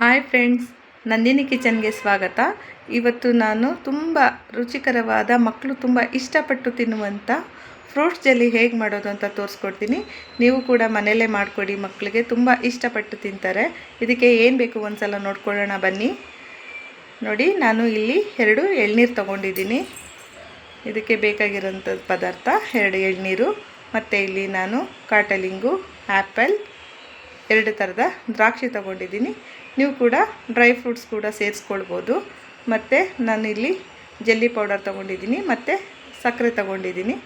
Hi friends, Nandini ಕಿಚನ್ಗೆ ಸ್ವಾಗತ. ಇವತ್ತು ನಾನು ತುಂಬ ರುಚಿಕರವಾದ ಮಕ್ಕಳು ತುಂಬ ಇಷ್ಟಪಟ್ಟು ತಿನ್ನುವಂಥ ಫ್ರೂಟ್ಸ್ ಜೆಲ್ಲಿ ಹೇಗೆ ಮಾಡೋದು ಅಂತ ತೋರಿಸ್ಕೊಡ್ತೀನಿ. ನೀವು ಕೂಡ ಮನೆಯಲ್ಲೇ ಮಾಡಿಕೊಡಿ ಮಕ್ಕಳಿಗೆ ತುಂಬ ಇಷ್ಟಪಟ್ಟು ತಿಂತಾರೆ. ಇದಕ್ಕೆ ಏನು ಬೇಕು ಒಂದು ಸಲ ನೋಡ್ಕೊಳ್ಳೋಣ ಬನ್ನಿ. ನೋಡಿ, ನಾನು ಇಲ್ಲಿ ಎರಡು ಎಳ್ನೀರು ತೊಗೊಂಡಿದ್ದೀನಿ. ಇದಕ್ಕೆ ಬೇಕಾಗಿರೋಂಥ ಪದಾರ್ಥ ಎರಡು ಎಳ್ನೀರು, ಮತ್ತು ಇಲ್ಲಿ ನಾನು ಕಾಟಲಿಂಗು ಆ್ಯಪಲ್ ಎರಡು ಥರದ ದ್ರಾಕ್ಷಿ ತೊಗೊಂಡಿದ್ದೀನಿ. ನೀವು ಕೂಡ ಡ್ರೈ ಫ್ರೂಟ್ಸ್ ಕೂಡ ಸೇರಿಸ್ಕೊಳ್ಬೋದು. ಮತ್ತು ನಾನಿಲ್ಲಿ ಜೆಲ್ಲಿ ಪೌಡರ್ ತೊಗೊಂಡಿದ್ದೀನಿ, ಮತ್ತು ಸಕ್ಕರೆ ತೊಗೊಂಡಿದ್ದೀನಿ.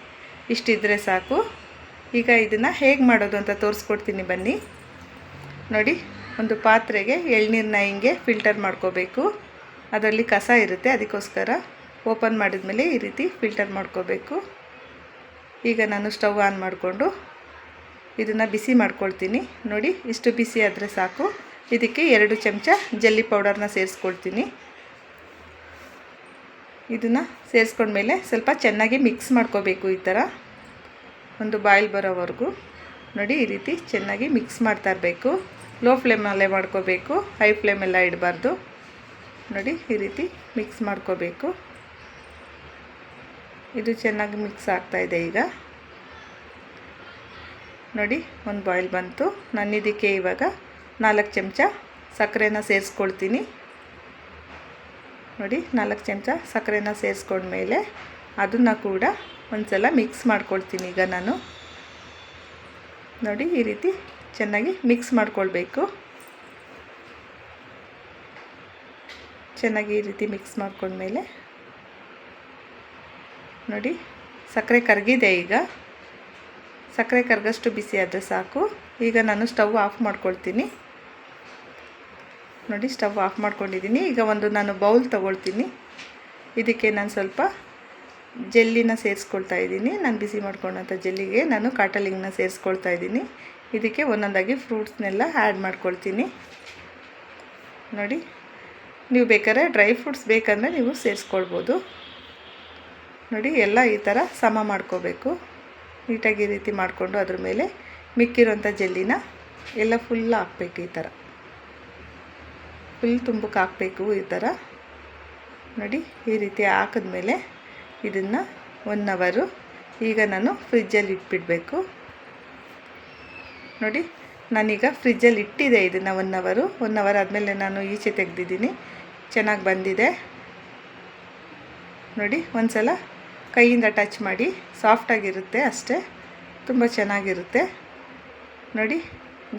ಇಷ್ಟಿದ್ರೆ ಸಾಕು. ಈಗ ಇದನ್ನು ಹೇಗೆ ಮಾಡೋದು ಅಂತ ತೋರಿಸ್ಕೊಡ್ತೀನಿ ಬನ್ನಿ. ನೋಡಿ, ಒಂದು ಪಾತ್ರೆಗೆ ಎಳ್ನೀರನ್ನ ಹಿಂಗೆ ಫಿಲ್ಟರ್ ಮಾಡ್ಕೋಬೇಕು. ಅದರಲ್ಲಿ ಕಸ ಇರುತ್ತೆ, ಅದಕ್ಕೋಸ್ಕರ ಓಪನ್ ಮಾಡಿದ್ಮೇಲೆ ಈ ರೀತಿ ಫಿಲ್ಟರ್ ಮಾಡ್ಕೋಬೇಕು. ಈಗ ನಾನು ಸ್ಟವ್ ಆನ್ ಮಾಡಿಕೊಂಡು ಇದನ್ನು ಬಿಸಿ ಮಾಡ್ಕೊಳ್ತೀನಿ. ನೋಡಿ, ಇಷ್ಟು ಬಿಸಿ ಆದರೆ ಸಾಕು. ಇದಕ್ಕೆ ಎರಡು ಚಮಚ ಜಲ್ಲಿ ಪೌಡರ್ನ ಸೇರಿಸ್ಕೊಳ್ತೀನಿ ಇದನ್ನು ಸೇರಿಸ್ಕೊಂಡ್ಮೇಲೆ ಸ್ವಲ್ಪ ಚೆನ್ನಾಗಿ ಮಿಕ್ಸ್ ಮಾಡ್ಕೋಬೇಕು ಈ ಥರ. ಒಂದು ಬಾಯ್ಲ್ ಬರೋವರೆಗೂ. ನೋಡಿ, ಈ ರೀತಿ ಚೆನ್ನಾಗಿ ಮಿಕ್ಸ್ ಮಾಡ್ತಾ ಇರಬೇಕು. ಲೋ ಫ್ಲೇಮಲ್ಲೇ ಮಾಡ್ಕೋಬೇಕು. ಹೈ ಫ್ಲೇಮೆಲ್ಲ ಇಡಬಾರ್ದು. ನೋಡಿ, ಈ ರೀತಿ ಮಿಕ್ಸ್ ಮಾಡ್ಕೋಬೇಕು. ಇದು ಚೆನ್ನಾಗಿ ಮಿಕ್ಸ್ ಆಗ್ತಾಯಿದೆ ಈಗ. ನೋಡಿ, ಒಂದು ಬಾಯ್ಲ್ ಬಂತು. ನಾನು ಇದಕ್ಕೆ ಇವಾಗ ನಾಲ್ಕು ಚಮಚ ಸಕ್ಕರೆನ ಸೇರಿಸ್ಕೊಳ್ತೀನಿ. ನೋಡಿ, ನಾಲ್ಕು ಚಮಚ ಸಕ್ಕರೆನ ಸೇರಿಸ್ಕೊಂಡ್ಮೇಲೆ ಅದನ್ನು ಕೂಡ ಒಂದು ಸಲ ಮಿಕ್ಸ್ ಮಾಡ್ಕೊಳ್ತೀನಿ ಈಗ ನಾನು. ನೋಡಿ, ಈ ರೀತಿ ಚೆನ್ನಾಗಿ ಮಿಕ್ಸ್ ಮಾಡ್ಕೊಳ್ಬೇಕು. ಚೆನ್ನಾಗಿ ಈ ರೀತಿ ಮಿಕ್ಸ್ ಮಾಡ್ಕೊಂಡ್ಮೇಲೆ ನೋಡಿ, ಸಕ್ಕರೆ ಕರಗಿದೆ ಈಗ. ಸಕ್ಕರೆ ಕರ್ಗಷ್ಟು ಬಿಸಿ ಆದರೆ ಸಾಕು. ಈಗ ನಾನು ಸ್ಟವ್ ಆಫ್ ಮಾಡ್ಕೊಳ್ತೀನಿ. ನೋಡಿ, ಸ್ಟವ್ ಆಫ್ ಮಾಡ್ಕೊಂಡಿದ್ದೀನಿ. ಈಗ ಒಂದು ನಾನು ಬೌಲ್ ತೊಗೊಳ್ತೀನಿ. ಇದಕ್ಕೆ ನಾನು ಸ್ವಲ್ಪ ಜೆಲ್ಲಿನ ಸೇರಿಸ್ಕೊಳ್ತಾ ಇದ್ದೀನಿ. ನಾನು ಬಿಸಿ ಮಾಡ್ಕೊಂಡಂಥ ಜೆಲ್ಲಿಗೆ ನಾನು ಕಾಟಲಿಂಗ್ನ ಸೇರಿಸ್ಕೊಳ್ತಾ ಇದ್ದೀನಿ. ಇದಕ್ಕೆ ಒಂದೊಂದಾಗಿ ಫ್ರೂಟ್ಸ್ನೆಲ್ಲ ಆ್ಯಡ್ ಮಾಡ್ಕೊಳ್ತೀನಿ. ನೋಡಿ, ನೀವು ಬೇಕಾದ್ರೆ ಡ್ರೈ ಫ್ರೂಟ್ಸ್ ಬೇಕಂದರೆ ನೀವು ಸೇರಿಸ್ಕೊಳ್ಬೋದು. ನೋಡಿ, ಎಲ್ಲ ಈ ಥರ ಸಮ ಮಾಡ್ಕೋಬೇಕು. ನೀಟಾಗಿ ಈ ರೀತಿ ಮಾಡಿಕೊಂಡು ಅದ್ರ ಮೇಲೆ ಮಿಕ್ಕಿರೋಂಥ ಜೆಲ್ಲಿನ ಎಲ್ಲ ಫುಲ್ ಹಾಕ್ಬೇಕು ಈ ಥರ. ಫುಲ್ ತುಂಬಕ್ಕೆ ಹಾಕಬೇಕು ಈ ಥರ. ನೋಡಿ, ಈ ರೀತಿ ಹಾಕಿದ್ಮೇಲೆ ಇದನ್ನು ಒನ್ ಅವರು ಈಗ ನಾನು ಫ್ರಿಜ್ಜಲ್ಲಿ ಇಟ್ಬಿಡಬೇಕು. ನೋಡಿ, ನಾನೀಗ ಫ್ರಿಜ್ಜಲ್ಲಿ ಇಟ್ಟಿದೆ ಇದನ್ನು ಒನ್ ಅವರು ಒನ್ ಅವರ್ ಆದಮೇಲೆ ನಾನು ಈಚೆ ತೆಗೆದಿದ್ದೀನಿ. ಚೆನ್ನಾಗಿ ಬಂದಿದೆ. ನೋಡಿ ಒಂದು ಸಲ ಕೈಯಿಂದ ಟಚ್ ಮಾಡಿ ಸಾಫ್ಟಾಗಿರುತ್ತೆ ಅಷ್ಟೇ, ತುಂಬ ಚೆನ್ನಾಗಿರುತ್ತೆ. ನೋಡಿ,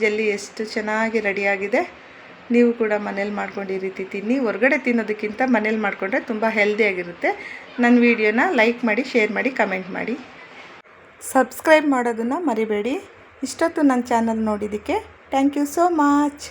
ಜಲ್ಲಿ ಎಷ್ಟು ಚೆನ್ನಾಗಿ ರೆಡಿಯಾಗಿದೆ ನೀವು ಕೂಡ ಮನೇಲಿ ಮಾಡ್ಕೊಂಡು ಈ ರೀತಿ ತಿನ್ನಿ. ಹೊರಗಡೆ ತಿನ್ನೋದಕ್ಕಿಂತ ಮನೇಲಿ ಮಾಡಿಕೊಂಡ್ರೆ ತುಂಬ ಹೆಲ್ದಿಯಾಗಿರುತ್ತೆ ನನ್ನ ವೀಡಿಯೋನ ಲೈಕ್ ಮಾಡಿ ಶೇರ್ ಮಾಡಿ ಕಮೆಂಟ್ ಮಾಡಿ. ಸಬ್ಸ್ಕ್ರೈಬ್ ಮಾಡೋದನ್ನು ಮರಿಬೇಡಿ. ಇಷ್ಟೊತ್ತು ನನ್ನ ಚಾನಲ್ ನೋಡಿದ್ದಕ್ಕೆ ಥ್ಯಾಂಕ್ ಯು ಸೋ ಮಚ್